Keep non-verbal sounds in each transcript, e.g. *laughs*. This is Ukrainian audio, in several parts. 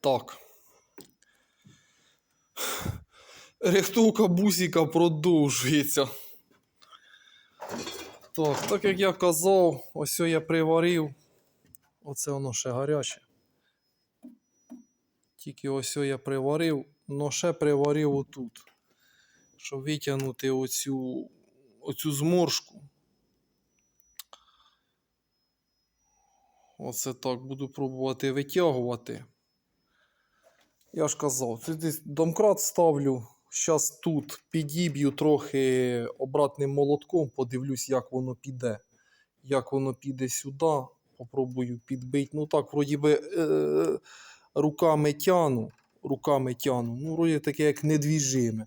Так. Рихтовка бусика продовжується. Так, так як я казав, ось я приварив. Оце воно ще гаряче. Тільки ось я приварив, но ще приварив отут. Щоб витягнути оцю, оцю зморшку. Оце так буду пробувати витягувати. Я ж казав, десь домкрат ставлю. Зараз тут підіб'ю трохи обратним молотком, подивлюсь, як воно піде. Як воно піде сюди. Попробую підбити. Ну так, вроді би е- руками тяну. Руками тяну. Ну, вроді таке, як недвіжиме.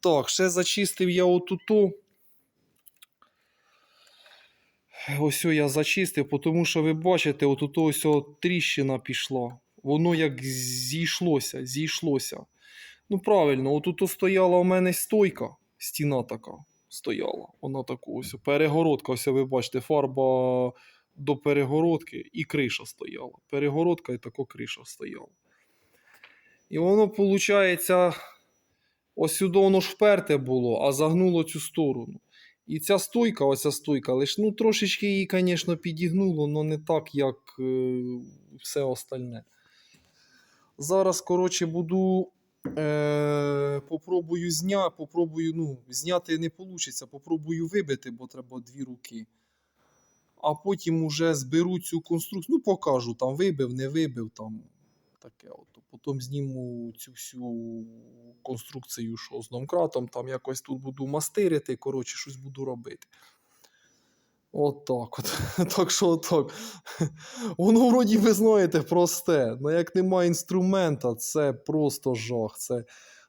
Так, ще зачистив я отуту. Ось я зачистив, тому що ви бачите, отут ось тріщина пішла. Воно як зійшлося, зійшлося. Ну, правильно, отут стояла у мене стойка, стіна така стояла. Вона така ось перегородка, ось ви бачите, фарба до перегородки і криша стояла. Перегородка і така криша стояла. І воно, виходить, ось сюди воно ж вперте було, а загнуло цю сторону. І ця стойка, оця стойка, лиш ну трошечки її, звісно, підігнуло, але не так, як е, все остальне. Зараз, коротше, буду. Е, попробую зня, попробую, ну, зняти не вийде, попробую вибити, бо треба дві руки. А потім уже зберу цю конструкцію. Ну, покажу, там вибив, не вибив, там таке. От. Потім зніму цю всю конструкцію, що з домкратом, там якось тут буду мастирити, коротше, щось буду робити. От от. *laughs* Так що отак. Воно вроді ви знаєте просте. але як немає інструмента, це просто жах. Це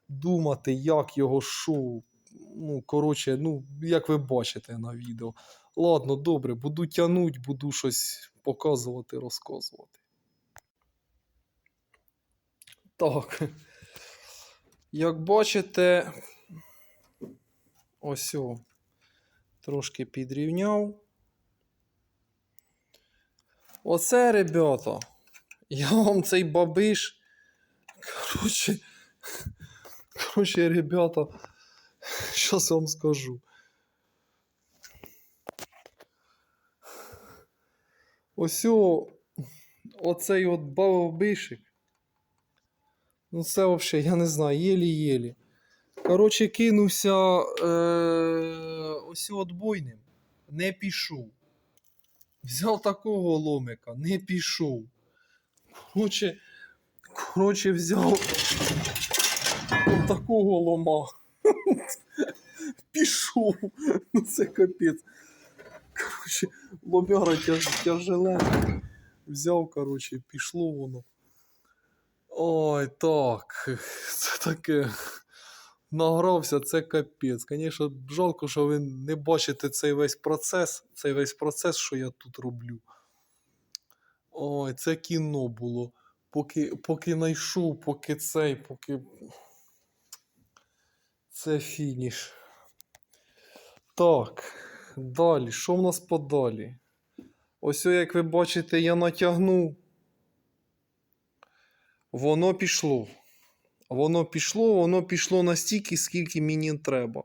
думати, як його що. Ну, коротше, ну, як ви бачите на відео. Ладно, добре, буду тягнути, буду щось показувати, розказувати. Так. Як бачите, ось о, трошки підрівняв. Оце, ребята, я вам цей бабиш. Коротше, коротше, ребята, щас вам скажу. Ось о, оцей от бабишик. Ну, це взагалі, я не знаю, єлі-єлі. Коротше, кинувся е- ось отбойним, не пішов. Взяв такого ломика, не пішов. Коротше, коротше взяв такого лома. Пішов. Ну це капець. Коротше, ломяра тяж, тяжелений. Взяв, коротше, пішло воно. Ой, так. Це таке. Награвся, це капець. Звісно, жалко, що ви не бачите цей весь процес, цей весь процес, що я тут роблю. Ой, це кіно було. Поки поки знайшов, поки цей, поки. Це фініш. Так, далі. Що в нас подалі? Ось, як ви бачите, я натягнув. Воно пішло. Воно пішло, воно пішло настільки, скільки мені треба.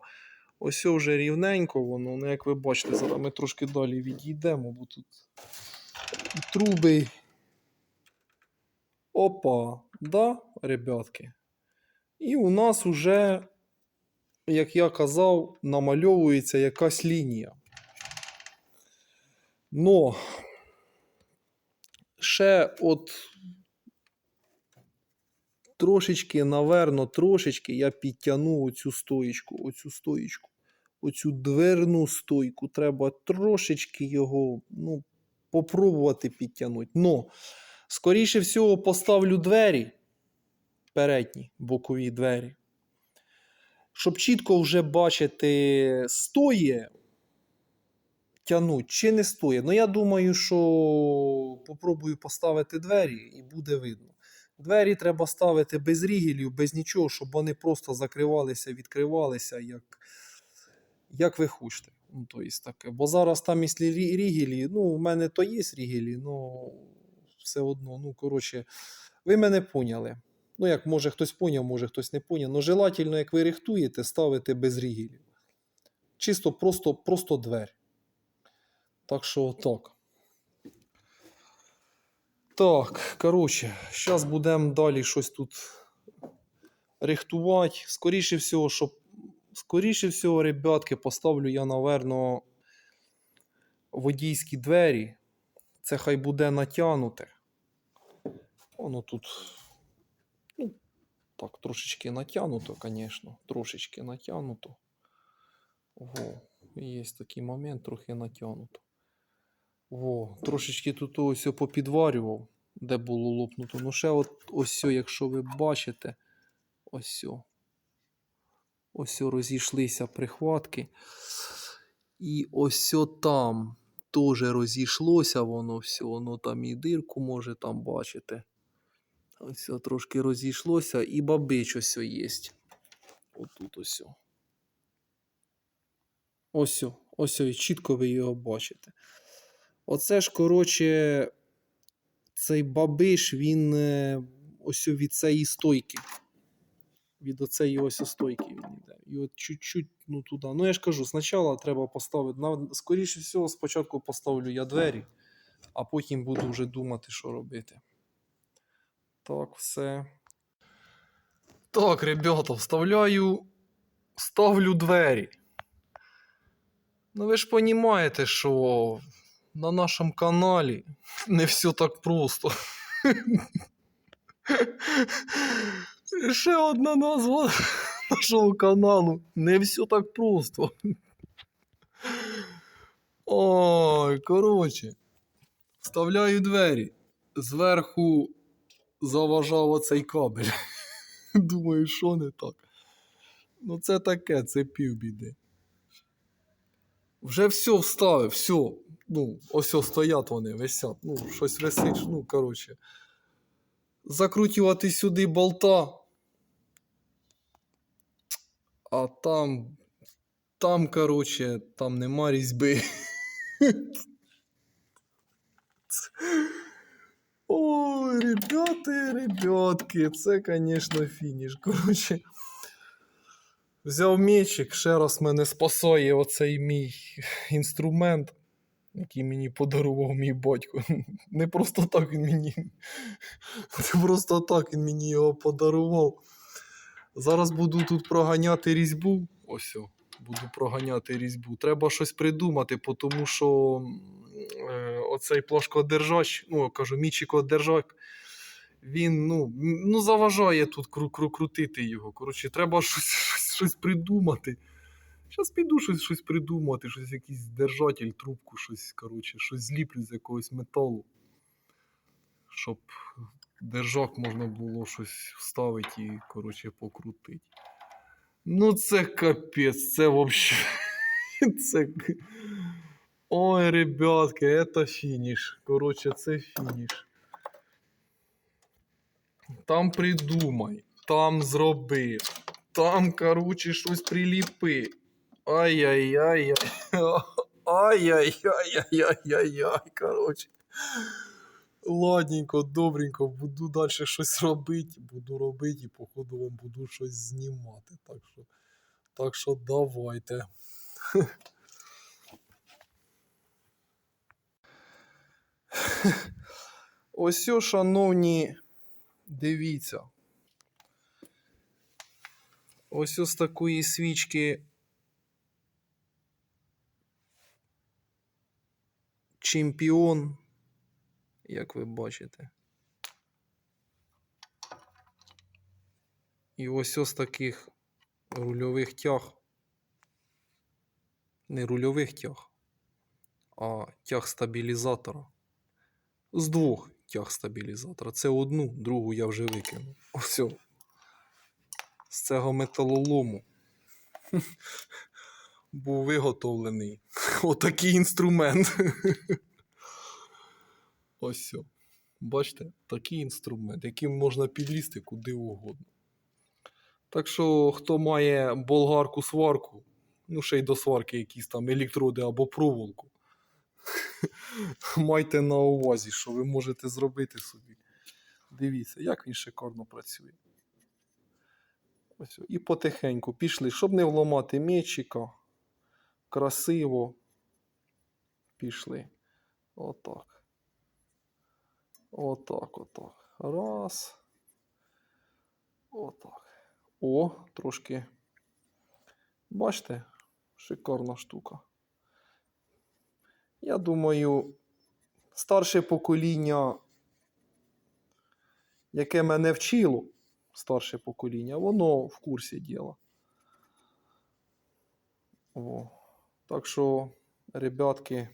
Ось вже рівненько воно. Ну, як ви бачите, зараз ми трошки далі відійдемо, бо тут і труби. Опа, да, ребятки. І у нас уже, як я казав, намальовується якась лінія. Но ще от трошечки, наверно, трошечки я підтягну оцю стоїчку, оцю стоїчку, оцю дверну стойку. Треба трошечки його, ну, попробувати підтягнути. Но, скоріше всього, поставлю двері, передні бокові двері. Щоб чітко вже бачити, стоє тянуть чи не стоє. Ну, я думаю, що попробую поставити двері і буде видно. Двері треба ставити без рігелів, без нічого, щоб вони просто закривалися, відкривалися, як, як ви хочете. Ну, то є таке. Бо зараз там, якщо рі- рігелі, ну, у мене то є рігелі, ну все одно. Ну, коротше, ви мене поняли. Ну, як може хтось поняв, може хтось не поняв. Ну, желательно, як ви рихтуєте, ставити без рігелів. Чисто просто, просто двері. Так що так. Так, коротше, зараз будемо далі щось тут рихтувати. Скоріше всього, щоб. Скоріше всього, ребятки, поставлю я, наверно, водійські двері. Це хай буде натягнуте. Воно тут. Ну, так, трошечки натягнуто, звісно. Трошечки натягнуто. Ого, є такий момент, трохи натягнуто. Во, трошечки тут ось попідварював, де було лопнуто. Ну, ще от ось, якщо ви бачите, ось. Ось розійшлися прихватки. І ось там теж розійшлося воно все. Воно там і дирку може там бачите. Ось трошки розійшлося, і бабич ось є. Отут ось. сьо. Ось, ось чітко ви його бачите. Оце ж, коротше, цей бабиш, він е, ось від цієї стойки. Від оцеї ось стойки він йде. І от чуть-чуть ну, туди. Ну, я ж кажу, спочатку треба поставити. Скоріше всього, спочатку поставлю я двері, а потім буду вже думати, що робити. Так, все. Так, ребята, вставляю. Ставлю двері. Ну, ви ж розумієте, що на нашому каналі не все так просто. Ще одна назва нашого каналу. Не все так просто. Ой, коротше. Вставляю двері. Зверху заважав оцей кабель. Думаю, що не так. Ну, це таке, це півбіди. Вже все вставив, все. Ну, ось стоять вони, висять. Ну, щось висить, ну, коротше. Закрутювати сюди болта. А там. Там, коротше, там нема різьби. Ой, ребята, ребятки, це, звісно, фініш. Коротше. Взяв мечик, ще раз мене спасає оцей мій інструмент, який мені подарував мій батько. *laughs* Не просто так він мені. Не просто так він мені його подарував. Зараз буду тут проганяти різьбу. Ось, буду проганяти різьбу. Треба щось придумати, тому що е, оцей плашкодержач, ну, кажу, мічикодержак, він ну, ну, заважає тут кру- кру- крутити його. Коротше, треба щось, *laughs* щось, щось придумати. Зараз піду щось, щось придумати, щось якийсь держатель, трубку, щось, коротше, щось зліплю з якогось металу. Щоб держак можна було щось вставити і, коротше, покрутити. Ну, це капець, це вообще. *laughs* Це... Ой, ребятки, це фініш. Коротше, це фініш. Там придумай, там зроби, там, коротше, щось приліпи. Ай-яй-яй. Ай-яй-яй-яй-яй-яй. Коротше. Ладненько, добренько, буду далі щось робити, буду робити і походу вам буду щось знімати. Так що, так що давайте. Ось, шановні, дивіться. Ось ось такої свічки. Чемпіон, як ви бачите. І ось ось таких рульових тяг. Не рульових тяг, а тяг стабілізатора. З двох тяг стабілізатора. Це одну, другу я вже викинув. Ось. З цього металолому був виготовлений *laughs* отакий інструмент. *laughs* Ось. о. Бачите, такий інструмент, яким можна підлізти куди угодно. Так що, хто має болгарку сварку, ну ще й до сварки якісь там електроди або проволоку, *laughs* Майте на увазі, що ви можете зробити собі. Дивіться, як він шикарно працює. Ось, і потихеньку пішли, щоб не вламати мечика. Красиво. Пішли. Отак. Отак, отак. Раз. Отак. О, трошки. Бачите, шикарна штука. Я думаю, старше покоління, яке мене вчило, старше покоління, воно в курсі діла. О. Так що, ребятки,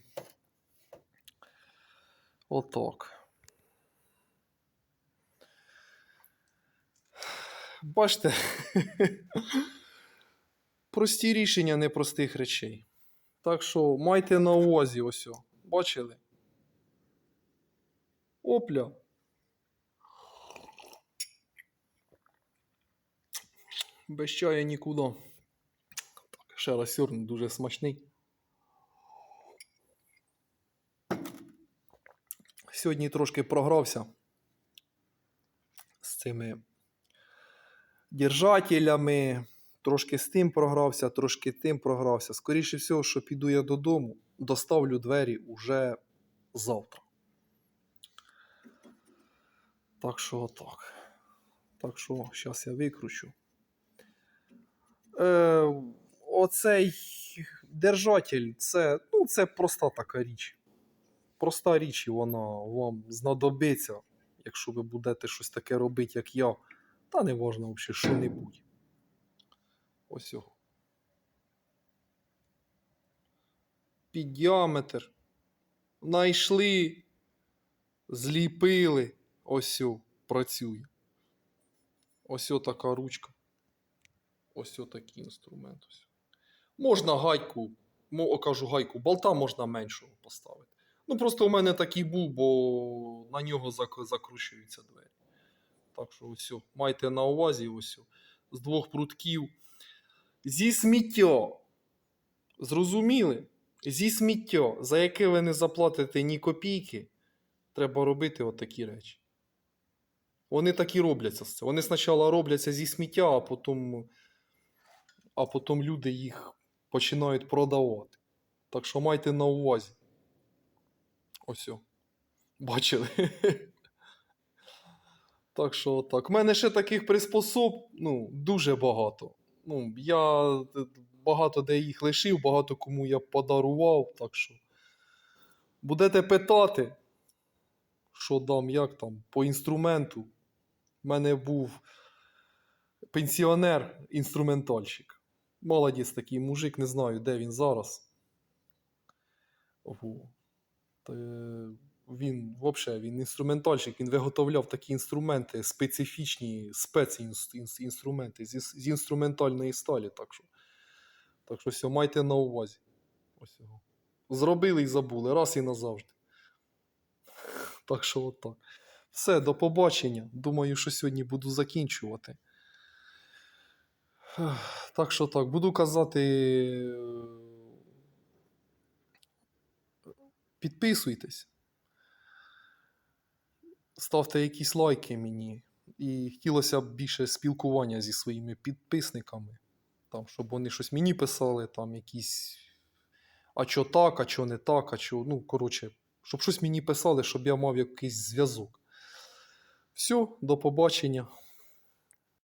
отак. Бачите, *laughs* прості рішення непростих речей. Так що майте на увазі ось. Бачили? Опля. Без чая нікуди. Ще раз дуже смачний. Сьогодні трошки програвся з цими держателями. Трошки з тим програвся, трошки тим програвся. Скоріше всього, що піду я додому, доставлю двері уже завтра. Так що отак. Так що, зараз я викручу. Е, оцей держатель, це, ну, це проста така річ. Проста річ, і вона вам знадобиться, якщо ви будете щось таке робити, як я. Та не важно взагалі що-небудь. Ось його. Під діаметр. Найшли, зліпили. Ось працює. Ось о така ручка. Ось о такий інструмент. Ось. Можна гайку, мо- кажу гайку, болта можна меншого поставити. Ну, просто у мене такий був, бо на нього зак- закручуються двері. Так що ось, майте на увазі ось з двох прутків. Зі сміття. Зрозуміли? Зі сміття, за яке ви не заплатите ні копійки, треба робити отакі речі. Вони так і робляться з цього. Вони спочатку робляться зі сміття, а потім, а потім люди їх починають продавати. Так що майте на увазі. Ось. Бачили? *laughs* Так що так. У мене ще таких приспособ ну, дуже багато. Ну, я е, багато де їх лишив, багато кому я подарував. Так що будете питати, що дам, як там, по інструменту. У мене був пенсіонер, інструментальщик. Молодець такий мужик, не знаю, де він зараз. Во. Та, е, він, взагалі, він інструментальщик, він виготовляв такі інструменти, специфічні спецінструменти з, з інструментальної сталі. Так що, так що все, майте на увазі. Ось його. Зробили і забули, раз і назавжди. Так що отак. Все, до побачення. Думаю, що сьогодні буду закінчувати. *sighs* Так що так, буду казати. е, Підписуйтесь. Ставте якісь лайки мені. І хотілося б більше спілкування зі своїми підписниками. Там, щоб вони щось мені писали, там якісь. А чо так, а чо не так, а чо. Ну, коротше, щоб щось мені писали, щоб я мав якийсь зв'язок. Все, до побачення.